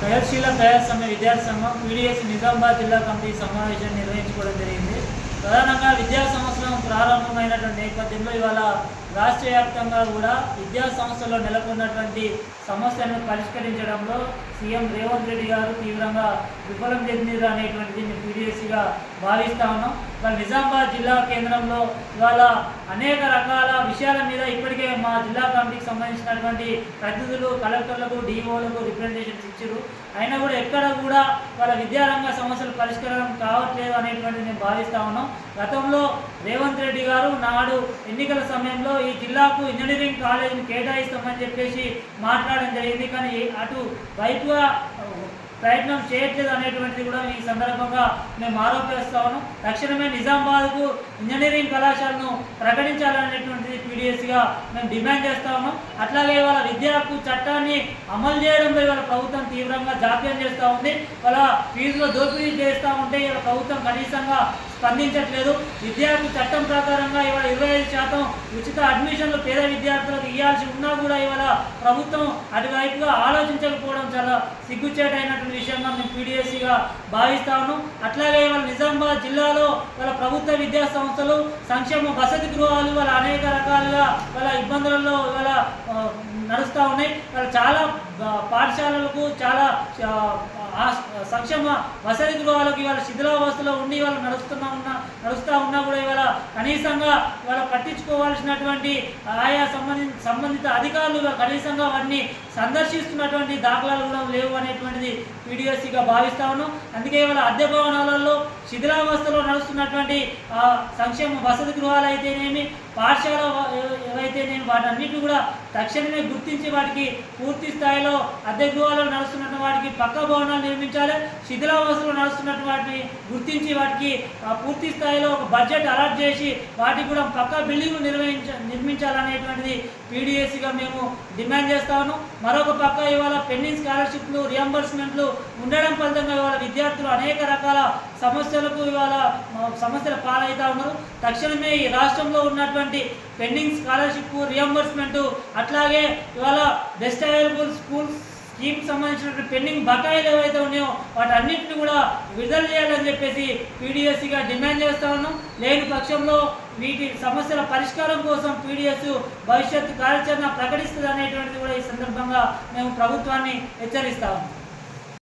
మొత్తం eight to విద్యార్థి సంఘం పీడిఎస్ నిజామాబాద్ జిల్లా కమిటీ సమావేశం నిర్వహించుకోవడం జరిగింది. ప్రధానంగా విద్యా సంవత్సరం ప్రారంభమైనటువంటి నేపథ్యంలో ఇవాళ రాష్ట్ర వ్యాప్తంగా కూడా విద్యా సంస్థల్లో నెలకొన్నటువంటి సమస్యలను పరిష్కరించడంలో సీఎం రేవంత్ రెడ్డి గారు తీవ్రంగా విఫలం చెందిరు అనేటువంటిది మేము భావిస్తా ఉన్నాం. ఇవాళ నిజామాబాద్ జిల్లా కేంద్రంలో ఇవాళ అనేక రకాల విషయాల మీద ఇప్పటికే మా జిల్లా కమిటీకి సంబంధించినటువంటి ప్రతినిధులు కలెక్టర్లకు డిఓలకు రిప్రజెంటేషన్స్ ఇచ్చారు అయినా కూడా ఎక్కడ కూడా వాళ్ళ విద్యారంగ సమస్యలు పరిష్కారం కావట్లేదు అనేటువంటిది మేము భావిస్తా ఉన్నాం. గతంలో రేవంత్ రెడ్డి గారు నాడు ఎన్నికల సమయంలో ఈ జిల్లాకు ఇంజనీరింగ్ కాలేజీని కేటాయిస్తామని చెప్పేసి మాట్లాడడం జరిగింది. కానీ అటు వైపుగా ప్రయత్నం చేయట్లేదు అనేటువంటిది కూడా ఈ సందర్భంగా మేము ఆరోపిస్తాము తక్షణమే నిజామాబాద్కు ఇంజనీరింగ్ కళాశాలను ప్రకటించాలనేటువంటిది పీడిఎస్గా మేము డిమాండ్ చేస్తాము అట్లాగే వాళ్ళ విద్యా హక్కు చట్టాన్ని అమలు చేయడంలో ఇవాళ ప్రభుత్వం తీవ్రంగా జాప్యం చేస్తూ ఉంది. వాళ్ళ ఫీజులో దోపిడీ చేస్తూ ఉంటే ఇవాళ ప్రభుత్వం కనీసంగా స్పందించట్లేదు. విద్యార్థి చట్టం ప్రకారంగా ఇవాళ ఇరవై ఐదు శాతం ఉచిత అడ్మిషన్లు పేద విద్యార్థులకు ఇవ్వాల్సి ఉన్నా కూడా ఇవాళ ప్రభుత్వం అటువైపుగా ఆలోచించకపోవడం చాలా సిగ్గుచేటైనటువంటి విషయంగా మేము పీడిఎస్సిగా భావిస్తా ఉన్నాం అట్లాగే ఇవాళ నిజామాబాద్ జిల్లాలో వాళ్ళ ప్రభుత్వ విద్యా సంస్థలు సంక్షేమ వసతి గృహాలు వాళ్ళ అనేక రకాలుగా వాళ్ళ ఇబ్బందులలో ఇవాళ నడుస్తూ ఉన్నాయి. వాళ్ళ చాలా పాఠశాలలకు చాలా ఆ, సంక్షేమ వసతి గృహాలకు ఇవాళ శిథిలావస్థలో ఉండి వాళ్ళు నడుస్తున్నా ఉన్నా నడుస్తూ ఉన్నా కూడా ఇవాళ కనీసంగా ఇవాళ పట్టించుకోవాల్సినటువంటి ఆయా సంబంధిత సంబంధిత అధికారులు కనీసంగా వారిని సందర్శిస్తున్నటువంటి దాఖలాలు కూడా లేవు అనేటువంటిది పీడిఎస్సీగా భావిస్తా ఉన్నాం. అందుకే ఇవాళ అద్దె భవనాలలో శిథిలావస్థలో నడుస్తున్నటువంటి సంక్షేమ వసతి గృహాలు అయితేనేమి పాఠశాల అయితే నేను వాటన్నిటిని కూడా తక్షణమే గుర్తించి వాటికి పూర్తి స్థాయిలో అద్దె గృహాలు నడుస్తున్నటువంటి వాటికి పక్క భవనాలు నిర్మించాలి శిథిలావస్థలో నడుస్తున్నటువంటి వాటిని గుర్తించి వాటికి పూర్తి స్థాయిలో ఒక బడ్జెట్ అలాట్ చేసి వాటికి కూడా పక్క బిల్డింగ్లు నిర్వహించ నిర్మించాలనేటువంటిది పీడిఎస్సిగా మేము డిమాండ్ చేస్తాను మరొక పక్క ఇవాళ పెండింగ్ స్కాలర్షిప్లు రియంబర్స్మెంట్లు ఉండడం ఫలితంగా ఇవాళ విద్యార్థులు అనేక రకాల సమస్యలకు ఇవాళ సమస్యల పాలవుతా ఉన్నారు. తక్షణమే ఈ రాష్ట్రంలో ఉన్నటువంటి పెండింగ్ స్కాలర్షిప్ రియంబర్స్మెంట్ అట్లాగే ఇవాళ బెస్ట్ అవైలబుల్ స్కూల్స్ స్కీమ్ సంబంధించినటువంటి పెండింగ్ బకాయిలు ఏవైతే ఉన్నాయో అన్నింటిని కూడా విడుదల చేయాలని చెప్పేసి పీడిఎస్సిగా డిమాండ్ చేస్తా ఉన్నాం. లేని పక్షంలో వీటి సమస్యల పరిష్కారం కోసం పీడిఎస్ భవిష్యత్తు కార్యాచరణ ప్రకటిస్తుంది అనేటువంటిది కూడా ఈ సందర్భంగా మేము ప్రభుత్వాన్ని హెచ్చరిస్తా ఉన్నాం.